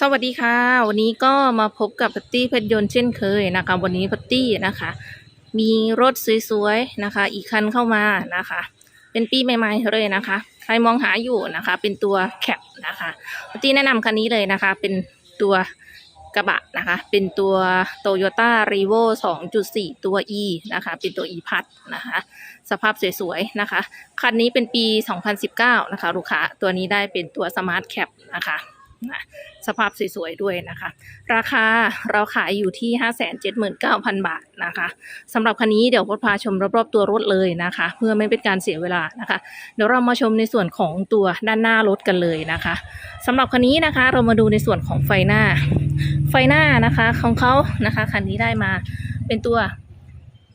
สวัสดีค่ะ วันนี้ก็มาพบกับพัตตี้เพชรยนต์เช่นเคยนะคะ วันนี้พัตตี้นะคะ มีรถสวยๆนะคะ อีกคันเข้ามานะคะ เป็นปีใหม่ๆเลยนะคะ ใครมองหาอยู่นะคะ เป็นตัวแคปนะคะพัตตี้แนะนำคันนี้เลยนะคะ เป็นตัวกระบะนะคะ เป็นตัว Toyota r e v o 2.4 ตัว E นะคะ เป็นตัว E พัดนะคะ สภาพสวยๆนะคะ คันนี้เป็นปี 2019 นะคะ ลูกค้าตัวนี้ได้เป็นตัว Smart Cap นะคะ นะสภาพสวยๆด้วยนะคะ ราคาเราขายอยู่ที่ 579,000 บาทนะคะสำหรับคันนี้เดี๋ยวพดพาชมรอบๆตัวรถเลยนะคะ เพื่อไม่เป็นการเสียเวลานะคะ เดี๋ยวเรามาชมในส่วนของตัวด้านหน้ารถกันเลยนะคะสำหรับคันนี้นะคะเรามาดูในส่วนของไฟหน้า ไฟหน้านะคะของเขานะคะคันนี้ได้มาเป็นตัว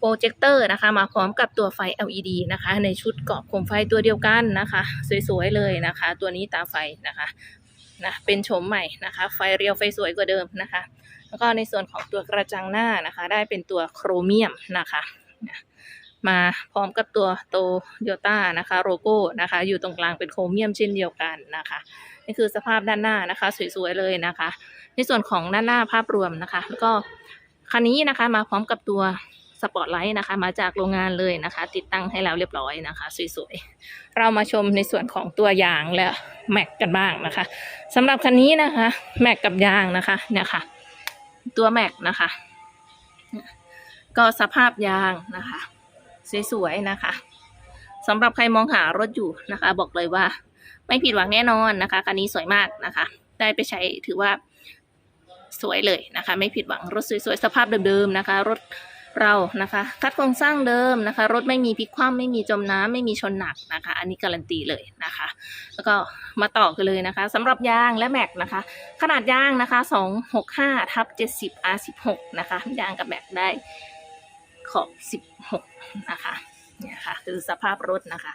โปรเจคเตอร์นะคะ มาพร้อมกับตัวไฟ LED นะคะ ในชุดกรอบโคมไฟตัวเดียวกันนะคะ สวยๆเลยนะคะ ตัวนี้ตาไฟนะคะ นะเป็นโฉมใหม่นะคะ ไฟเรียวไฟสวยกว่าเดิมนะคะ แล้วก็ในส่วนของตัวกระจังหน้านะคะ ได้เป็นตัวโครเมียมนะคะนะมาพร้อมกับตัวโตโยต้านะคะโลโก้นะคะ อยู่ตรงกลางเป็นโครเมียมเช่นเดียวกันนะคะ นี่คือสภาพด้านหน้านะคะ สวยๆเลยนะคะ ในส่วนของด้านหน้าภาพรวมนะคะ แล้วก็คันนี้นะคะมาพร้อมกับตัว สปอตไลท์นะคะ มาจากโรงงานเลยนะคะ ติดตั้งให้แล้วเรียบร้อยนะคะ สวยๆ เรามาชมในส่วนของตัวยางและแม็กกันบ้างนะคะสำหรับคันนี้นะคะแม็กกับยางนะคะเนี่ยค่ะ ตัวแม็กนะคะ ก็สภาพยางนะคะ สวยๆนะคะสำหรับใครมองหารถอยู่นะคะ บอกเลยว่า ไม่ผิดหวังแน่นอนนะคะคันนี้สวยมากนะคะ ได้ไปใช้ถือว่าสวยเลยนะคะ ไม่ผิดหวังรถสวยๆสภาพเดิมๆนะคะ รถ เรานะคะคัดโครงสร้างเดิมนะคะ รถไม่มีพลิกคว่ำไม่มีจมน้ำไม่มีชนหนักนะคะ อันนี้การันตีเลยนะคะ แล้วก็มาต่อกันเลยนะคะสำหรับยางและแม็กนะคะ ขนาดยางนะคะ 265ทับ70 R16 นะคะยางกับแม็กได้ขอบ 16 นะคะเนี่ยค่ะคือสภาพรถนะคะ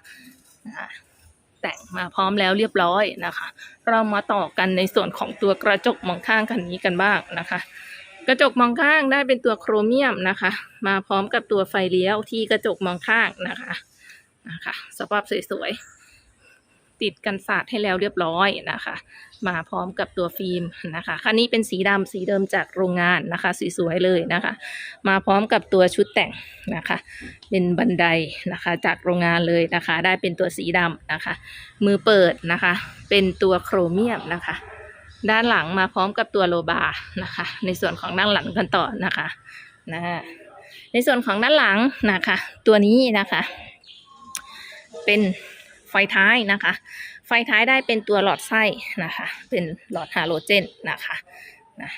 แต่งมาพร้อมแล้วเรียบร้อยนะคะ เรามาต่อกันในส่วนของตัวกระจกมองข้างคันนี้กันบ้างนะคะ กระจกมองข้างได้เป็นตัวโครเมียมนะคะ มาพร้อมกับตัวไฟเลี้ยวที่กระจกมองข้างนะคะนะคะสภาพสวยๆ ติดกันสาดให้แล้วเรียบร้อยนะคะ มาพร้อมกับตัวฟิล์มนะคะคันนี้เป็นสีดำสีเดิมจากโรงงานนะคะ สวยๆเลยนะคะ มาพร้อมกับตัวชุดแต่งนะคะ เป็นบันไดนะคะจากโรงงานเลยนะคะ ได้เป็นตัวสีดำนะคะ มือเปิดนะคะ เป็นตัวโครเมียมนะคะ ด้านหลังมาพร้อมกับตัวโลบาร์นะคะ ในส่วนของด้านหลังกันต่อนะคะนะในส่วนของด้านหลังนะคะ ตัวนี้นะคะ เป็นไฟท้ายนะคะ ไฟท้ายได้เป็นตัวหลอดไส้นะคะ เป็นหลอดฮาโลเจนนะคะนะ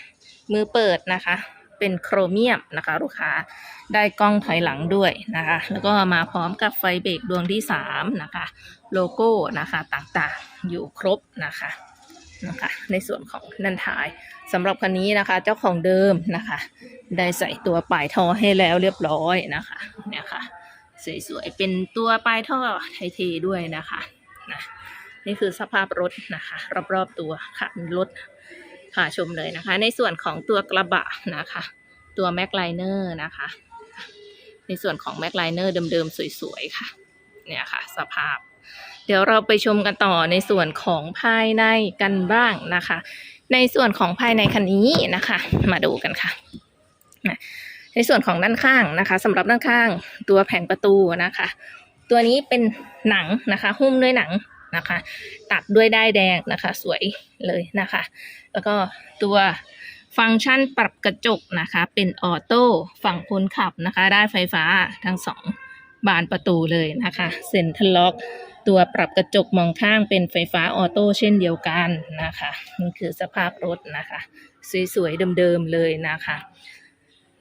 มือเปิดนะคะ เป็นโครเมียมนะคะ ลูกค้าได้กล้องถอยหลังด้วยนะคะ แล้วก็มาพร้อมกับไฟเบรกดวงที่สามนะคะ โลโก้นะคะต่างๆอยู่ครบนะคะ นะคะ ในส่วนของนันทายสำหรับคันนี้นะคะ เจ้าของเดิมนะคะ ได้ใส่ตัวปลายท่อให้แล้วเรียบร้อยนะคะเนี่ยค่ะสวยๆเป็นตัวปลายท่อไทเทด้วยนะคะนะนี่คือสภาพรถนะคะ รอบๆตัวค่ะรถพาชมเลยนะคะ ในส่วนของตัวกระบะนะคะ ตัวแม็กไลเนอร์นะคะ ในส่วนของแม็กไลเนอร์เดิมๆสวยๆค่ะ เนี่ยค่ะ สภาพ เดี๋ยวเราไปชมกันต่อในส่วนของภายในกันบ้างนะคะ ในส่วนของภายในคันนี้นะคะ มาดูกันค่ะนะในส่วนของด้านข้างนะคะสำหรับด้านข้างตัวแผงประตูนะคะ ตัวนี้เป็นหนังนะคะหุ้มด้วยหนังนะคะ ตัดด้วยด้ายแดงนะคะ สวยเลยนะคะ แล้วก็ตัวฟังก์ชันปรับกระจกนะคะ เป็นออโต้ฝั่งคนขับนะคะ ได้ไฟฟ้าทั้งสอง บานประตูเลยนะคะเซ็นทรัลล็อกตัวปรับกระจกมองข้างเป็นไฟฟ้าออโต้เช่นเดียวกันนะคะนี่คือสภาพรถนะคะ สวยๆเดิมๆเลยนะคะ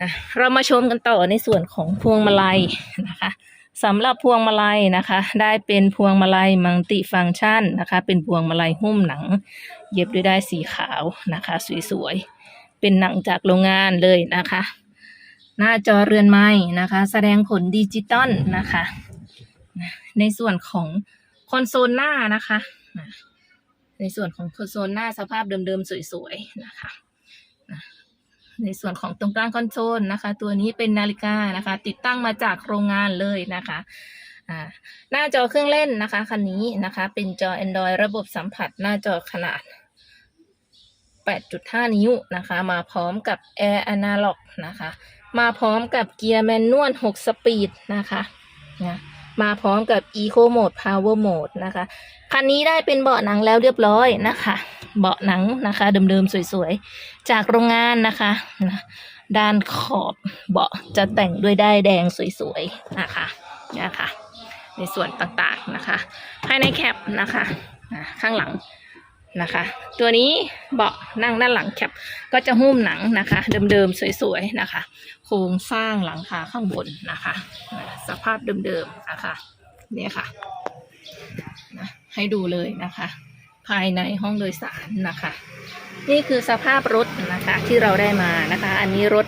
นะเรามาชมกันต่อในส่วนของพวงมาลัยนะคะสำหรับพวงมาลัยนะคะ ได้เป็นพวงมาลัยมัลติฟังก์ชันนะคะ เป็นพวงมาลัยหุ้มหนัง เย็บด้วยได้ายสีขาวนะคะ สวยๆเป็นหนังจากโรงงานเลยนะคะ หน้าจอเรือนไม้นะคะ แสดงผลดิจิตอลนะคะ ในส่วนของคอนโซลหน้านะคะ ในส่วนของคอนโซลหน้าสภาพเดิมๆสวยๆนะคะ ในส่วนของตรงกลางคอนโซลนะคะ ตัวนี้เป็นนาฬิกานะคะ ติดตั้งมาจากโรงงานเลยนะคะหน้าจอเครื่องเล่นนะคะคันนี้นะคะ เป็นจอ Android ระบบสัมผัสหน้าจอขนาด 8.5 นิ้วนะคะ มาพร้อมกับ Air Analog นะคะ มาพร้อมกับเกียร์แมนนวล6สปีดนะคะนะมาพร้อมกับ Eco Mode Power Mode นะคะ คันนี้ได้เป็นเบาะหนังแล้วเรียบร้อยนะคะ เบาะหนังนะคะเดิมๆสวยๆ จากโรงงานนะคะนะด้านขอบเบาะจะแต่งด้วยได้แดงสวยๆนะคะนะคะ ในส่วนต่างๆนะคะ ภายในแคปนะคะ ข้างหลัง นะคะ ตัวนี้เบาะนั่งด้านหลังแคปก็จะหุ้มหนังนะคะ เดิมๆสวยๆนะคะ โครงสร้างหลังคาข้างบนนะคะ สภาพเดิมๆนะคะเนี่ยค่ะนะให้ดูเลยนะคะ ภายในห้องโดยสารนะคะ นี่คือสภาพรถนะคะที่เราได้มานะคะ อันนี้รถ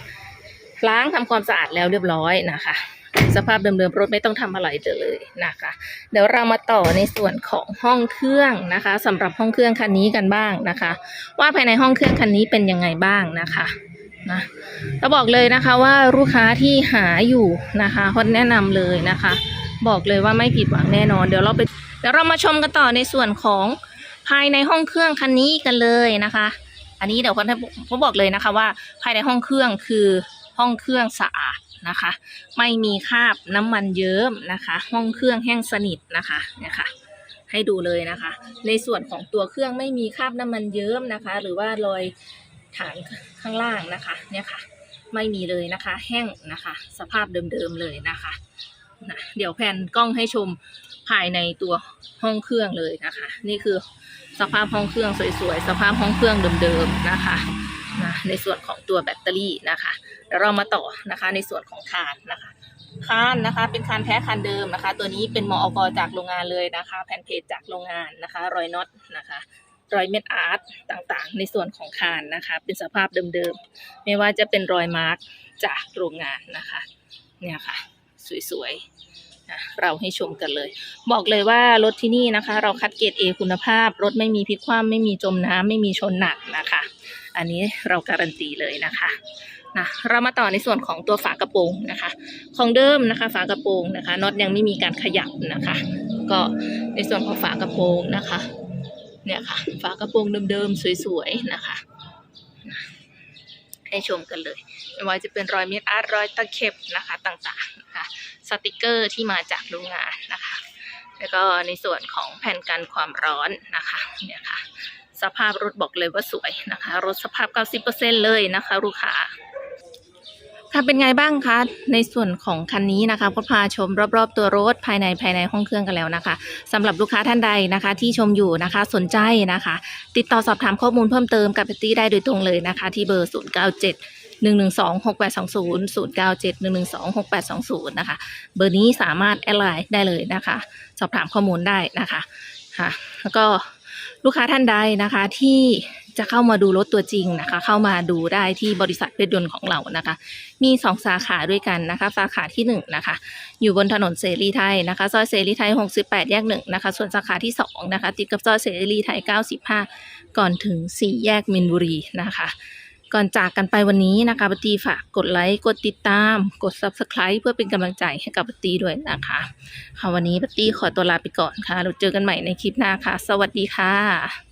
ล้างทำความสะอาดแล้วเรียบร้อยนะคะ สภาพเดิมๆรถไม่ต้องทำอะไรเลยนะคะ เดี๋ยวเรามาต่อในส่วนของห้องเครื่องนะคะสำหรับห้องเครื่องคันนี้กันบ้างนะคะ ว่าภายในห้องเครื่องคันนี้เป็นยังไงบ้างนะคะนะเราบอกเลยนะคะว่าลูกค้าที่หาอยู่นะคะฮอตแนะนำเลยนะคะ บอกเลยว่าไม่ผิดหวังแน่นอน เดี๋ยวเราไปเดี๋ยวเรามาชมกันต่อในส่วนของภายในห้องเครื่องคันนี้กันเลยนะคะ อันนี้เดี๋ยวคนผมบอกเลยนะคะว่าภายในห้องเครื่องคือ ห้องเครื่องสะอาดนะคะ ไม่มีคราบน้ำมันเยิ้มนะคะ ห้องเครื่องแห้งสนิทนะคะเนี่ยค่ะให้ดูเลยนะคะ ในส่วนของตัวเครื่องไม่มีคราบน้ำมันเยิ้มนะคะ หรือว่ารอยฐานข้างล่างนะคะเนี่ยค่ะ ไม่มีเลยนะคะ แห้งนะคะ สภาพเดิมๆเลยนะคะนะเดี๋ยวแผนกล้องให้ชมภายในตัวห้องเครื่องเลยนะคะ นี่คือสภาพห้องเครื่องสวยๆ สภาพห้องเครื่องเดิมๆนะคะ นะในส่วนของตัวแบตเตอรี่นะคะเดี๋ยวเรามาต่อนะคะในส่วนของคานนะคะคานนะคะ เป็นคานแท้คานเดิมนะคะ ตัวนี้เป็นมอกจากโรงงานเลยนะคะ แผ่นเพจจากโรงงานนะคะรอยน็อตนะคะรอยเม็ดอาร์ตต่างๆ ในส่วนของคานนะคะ เป็นสภาพเดิมๆ ไม่ว่าจะเป็นรอยมาร์กจากโรงงานนะคะเนี่ยค่ะ สวยๆนะเราให้ชมกันเลย บอกเลยว่ารถที่นี่นะคะ เราคัดเกรด A คุณภาพ รถไม่มีพลิกคว่ำไม่มีจมน้ำไม่มีชนหนักนะคะ อันนี้เราการันตีเลยนะคะนะเรามาต่อในส่วนของตัวฝากระโปรงนะคะ ของเดิมนะคะ ฝากระโปรงนะคะน็อตยังไม่มีการขยับนะคะ ก็ในส่วนของฝากระโปรงนะคะ เนี่ยค่ะ ฝากระโปรงเดิมๆสวยๆนะคะ ให้ชมกันเลยไม่ว่าจะเป็นรอยเม็ดอาร์ตรอยตะเข็บนะคะต่างๆนะคะสติกเกอร์ที่มาจากโรงงานนะคะ แล้วก็ในส่วนของแผ่นกันความร้อนนะคะ เนี่ยค่ะ สภาพรถบอกเลยว่าสวยนะคะ รถสภาพ 90%เลยนะคะ ลูกค้าค่ะเป็นไงบ้างคะในส่วนของคันนี้นะคะก็พาชมรอบๆ ตัวรถภายในภายในห้องเครื่องกันแล้วนะคะสำหรับลูกค้าท่านใดนะคะ ที่ชมอยู่นะคะสนใจนะคะ ติดต่อสอบถามข้อมูลเพิ่มเติมกับพิตตี้ได้โดยตรงเลยนะคะ ที่เบอร์ 0 9 7 1 1 2 6 8 2 0 0 9 7 1 1 2 6 8 2 0นะคะเบอร์นี้สามารถแอดไลน์ได้เลยนะคะ สอบถามข้อมูลได้นะคะค่ะแล้วก็ ลูกค้าท่านใดนะคะที่จะเข้ามาดูรถตัวจริงนะคะ เข้ามาดูได้ที่บริษัทเพชรยนต์ของเรานะคะ มีสองสาขาด้วยกันนะคะ สาขาที่หนึ่งนะคะ อยู่บนถนนเสรีไทยนะคะ ซอยเสรีไทย 68 แยกหนึ่งนะคะ ส่วนสาขาที่สองนะคะ ติดกับซอยเสรีไทย 95 ก่อนถึง 4 แยกมินบุรีนะคะ ก่อนจากกันไปวันนี้นะคะปตีฝากกดไลค์ กดติดตาม กด subscribe เพื่อเป็นกำลังใจให้กับปตีด้วยนะคะค่ะวันนี้ปตีขอตัวลาไปก่อนค่ะ เราเจอกันใหม่ในคลิปหน้าค่ะ สวัสดีค่ะ